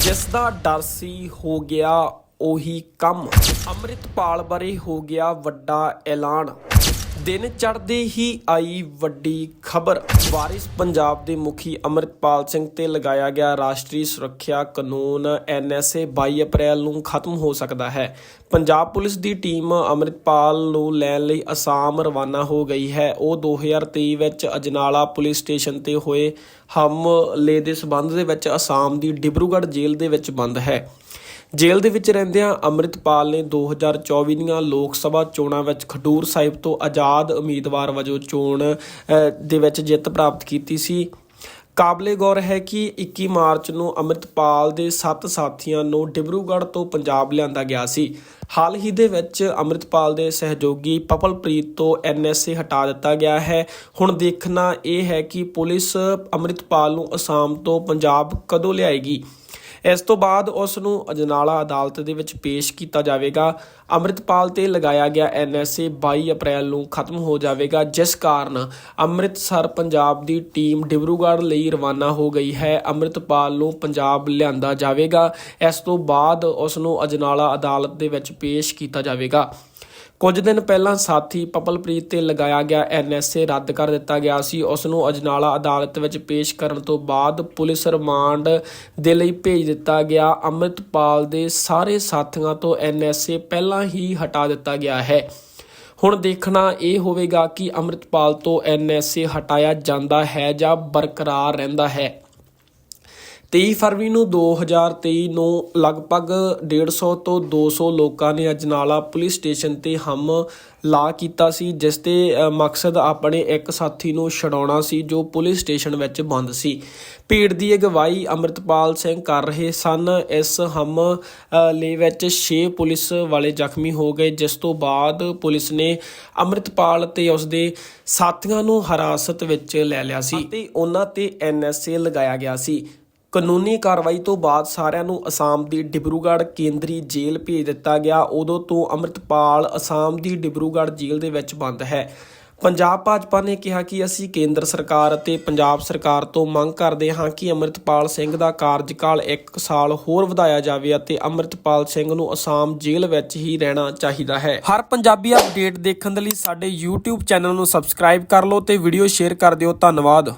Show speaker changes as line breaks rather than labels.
ਜਿਸ ਦਾ ਡਰ ਸੀ ਹੋ ਗਿਆ ਉਹੀ ਕੰਮ। ਅੰਮ੍ਰਿਤਪਾਲ ਬਾਰੇ ਹੋ ਗਿਆ ਵੱਡਾ ਐਲਾਨ। ਦਿਨ ਚੜ੍ਹਦੇ ਹੀ ਆਈ ਵੱਡੀ ਖਬਰ। ਵਾਰਿਸ ਪੰਜਾਬ ਦੇ ਮੁਖੀ ਅੰਮ੍ਰਿਤਪਾਲ ਸਿੰਘ ਤੇ ਲਗਾਇਆ ਗਿਆ ਰਾਸ਼ਟਰੀ ਸੁਰੱਖਿਆ ਕਾਨੂੰਨ ਐਨਐਸਏ 22 ਅਪ੍ਰੈਲ ਨੂੰ ਖਤਮ ਹੋ ਸਕਦਾ ਹੈ। ਪੰਜਾਬ ਪੁਲਿਸ ਦੀ ਟੀਮ ਅੰਮ੍ਰਿਤਪਾਲ ਨੂੰ ਲੈਣ ਲਈ ਅਸਾਮ ਰਵਾਨਾ ਹੋ ਗਈ ਹੈ। ਉਹ 2023 ਵਿੱਚ ਅਜਨਾਲਾ ਪੁਲਿਸ ਸਟੇਸ਼ਨ ਤੇ ਹੋਏ ਹਮਲੇ ਦੇ ਸਬੰਧ ਦੇ ਵਿੱਚ ਅਸਾਮ ਦੀ ਡਿਬਰੂਗੜ੍ਹ ਜੇਲ੍ਹ ਦੇ ਵਿੱਚ ਬੰਦ ਹੈ। ਜੇਲ੍ਹ ਦੇ ਵਿੱਚ ਰਹਿੰਦਿਆਂ ਅੰਮ੍ਰਿਤਪਾਲ ਨੇ 2024 ਦੀਆਂ ਲੋਕ ਸਭਾ ਚੋਣਾਂ ਵਿੱਚ ਖਡੂਰ ਸਾਹਿਬ ਤੋਂ ਆਜ਼ਾਦ ਉਮੀਦਵਾਰ ਵਜੋਂ ਚੋਣ ਦੇ ਵਿੱਚ ਜਿੱਤ ਪ੍ਰਾਪਤ ਕੀਤੀ ਸੀ। ਕਾਬਲੇ ਗੌਰ ਹੈ ਕਿ 21 ਮਾਰਚ ਨੂੰ ਅੰਮ੍ਰਿਤਪਾਲ ਦੇ 7 ਸਾਥੀਆਂ ਨੂੰ ਡਿਬਰੂਗੜ੍ਹ ਤੋਂ ਪੰਜਾਬ ਲਿਆਂਦਾ ਗਿਆ ਸੀ। ਹਾਲ ਹੀ ਦੇ ਵਿੱਚ ਅੰਮ੍ਰਿਤਪਾਲ ਦੇ ਸਹਿਯੋਗੀ ਪਪਲਪ੍ਰੀਤ ਤੋਂ ਐਨਐਸਏ ਹਟਾ ਦਿੱਤਾ ਗਿਆ ਹੈ। ਹੁਣ ਦੇਖਣਾ ਇਹ ਹੈ ਕਿ ਪੁਲਿਸ ਅੰਮ੍ਰਿਤਪਾਲ ਨੂੰ ਅਸਾਮ ਤੋਂ ਪੰਜਾਬ ਕਦੋਂ ਲਿਆਏਗੀ? ਇਸ ਤੋਂ ਬਾਅਦ ਉਸ ਨੂੰ ਅਜਨਾਲਾ ਅਦਾਲਤ ਦੇ ਵਿੱਚ ਪੇਸ਼ ਕੀਤਾ ਜਾਵੇਗਾ। ਅੰਮ੍ਰਿਤਪਾਲ ਤੇ ਲਗਾਇਆ ਗਿਆ ਐਨਐਸਏ 22 ਅਪ੍ਰੈਲ ਨੂੰ ਖਤਮ ਹੋ ਜਾਵੇਗਾ, ਜਿਸ ਕਾਰਨ ਅੰਮ੍ਰਿਤਸਰ ਪੰਜਾਬ ਦੀ ਟੀਮ ਡਿਬਰੂਗੜ੍ਹ ਲਈ ਰਵਾਨਾ ਹੋ ਗਈ ਹੈ। ਅੰਮ੍ਰਿਤਪਾਲ ਨੂੰ ਪੰਜਾਬ ਲਿਆਂਦਾ ਜਾਵੇਗਾ। ਇਸ ਤੋਂ ਬਾਅਦ ਉਸ ਨੂੰ ਅਜਨਾਲਾ ਅਦਾਲਤ ਦੇ ਵਿੱਚ ਪੇਸ਼ ਕੀਤਾ ਜਾਵੇਗਾ। ਕੁਝ ਦਿਨ ਪਹਿਲਾਂ ਸਾਥੀ ਪਪਲਪ੍ਰੀਤ ਤੇ ਲਗਾਇਆ ਗਿਆ ਐਨਐਸਏ ਰੱਦ ਕਰ ਦਿੱਤਾ ਗਿਆ ਸੀ। ਉਸ ਨੂੰ ਅਜਨਾਲਾ ਅਦਾਲਤ ਵਿੱਚ ਪੇਸ਼ ਕਰਨ ਤੋਂ ਬਾਅਦ ਪੁਲਿਸ ਰਿਮਾਂਡ ਦੇ ਲਈ ਭੇਜ ਦਿੱਤਾ ਗਿਆ। ਅੰਮ੍ਰਿਤਪਾਲ ਦੇ ਸਾਰੇ ਸਾਥੀਆਂ ਤੋਂ ਐਨਐਸਏ ਪਹਿਲਾਂ ਹੀ ਹਟਾ ਦਿੱਤਾ ਗਿਆ ਹੈ। ਹੁਣ ਦੇਖਣਾ ਇਹ ਹੋਵੇਗਾ ਕਿ ਅੰਮ੍ਰਿਤਪਾਲ ਤੋਂ ਐਨਐਸਏ ਹਟਾਇਆ ਜਾਂਦਾ ਹੈ ਜਾਂ ਬਰਕਰਾਰ ਰਹਿੰਦਾ ਹੈ। 23 ਫਰਵਰੀ ਨੂੰ 2023 ਨੂੰ ਲਗਭਗ 150 ਤੋਂ 200 ਲੋਕਾਂ ਨੇ ਅਜਨਾਲਾ ਪੁਲਿਸ ਸਟੇਸ਼ਨ ਤੇ ਹਮ ਲਾ ਕੀਤਾ ਸੀ, ਜਿਸ ਦੇ ਮਕਸਦ ਆਪਣੇ ਇੱਕ ਸਾਥੀ ਨੂੰ ਛਡਾਉਣਾ ਸੀ, ਜੋ ਪੁਲਿਸ ਸਟੇਸ਼ਨ ਵਿੱਚ ਬੰਦ ਸੀ। ਭੀੜ ਦੀ ਅਗਵਾਈ ਅੰਮ੍ਰਿਤਪਾਲ ਸਿੰਘ ਕਰ ਰਹੇ ਸਨ। ਇਸ ਹਮ ਹਮਲੇ ਵਿੱਚ 6 ਪੁਲਿਸ ਵਾਲੇ ਜ਼ਖਮੀ ਹੋ ਗਏ, ਜਿਸ ਤੋਂ ਬਾਅਦ ਪੁਲਿਸ ਨੇ ਅੰਮ੍ਰਿਤਪਾਲ ਤੇ ਉਸ ਦੇ ਸਾਥੀਆਂ ਨੂੰ ਹਿਰਾਸਤ ਵਿੱਚ ਲੈ ਲਿਆ ਸੀ ਤੇ ਉਹਨਾਂ ਤੇ ਐਨਐਸਏ ਲਗਾਇਆ ਗਿਆ ਸੀ। ਕਾਨੂੰਨੀ ਕਾਰਵਾਈ ਤੋਂ ਬਾਅਦ ਸਾਰਿਆਂ ਨੂੰ ਅਸਾਮ ਦੀ ਡਿਬਰੂਗੜ੍ਹ ਕੇਂਦਰੀ ਜੇਲ੍ਹ ਭੇਜ ਦਿੱਤਾ ਗਿਆ। ਉਦੋਂ ਤੋਂ ਅੰਮ੍ਰਿਤਪਾਲ ਅਸਾਮ ਦੀ ਡਿਬਰੂਗੜ੍ਹ ਜੇਲ੍ਹ ਦੇ ਵਿੱਚ ਬੰਦ ਹੈ। ਪੰਜਾਬ ਭਾਜਪਾ ਨੇ ਕਿਹਾ ਕਿ ਅਸੀਂ ਕੇਂਦਰ ਸਰਕਾਰ ਅਤੇ ਪੰਜਾਬ ਸਰਕਾਰ ਤੋਂ ਮੰਗ ਕਰਦੇ ਹਾਂ ਕਿ ਅੰਮ੍ਰਿਤਪਾਲ ਸਿੰਘ ਦਾ ਕਾਰਜਕਾਲ 1 ਸਾਲ ਹੋਰ ਵਧਾਇਆ ਜਾਵੇ ਅਤੇ ਅੰਮ੍ਰਿਤਪਾਲ ਸਿੰਘ ਨੂੰ ਅਸਾਮ ਜੇਲ੍ਹ ਵਿੱਚ ਹੀ ਰਹਿਣਾ ਚਾਹੀਦਾ ਹੈ। ਹਰ ਪੰਜਾਬੀ ਅਪਡੇਟ ਦੇਖਣ ਦੇ ਲਈ ਸਾਡੇ YouTube ਚੈਨਲ ਨੂੰ ਸਬਸਕ੍ਰਾਈਬ ਕਰ ਲਓ ਤੇ ਵੀਡੀਓ ਸ਼ੇਅਰ ਕਰ ਦਿਓ। ਧੰਨਵਾਦ।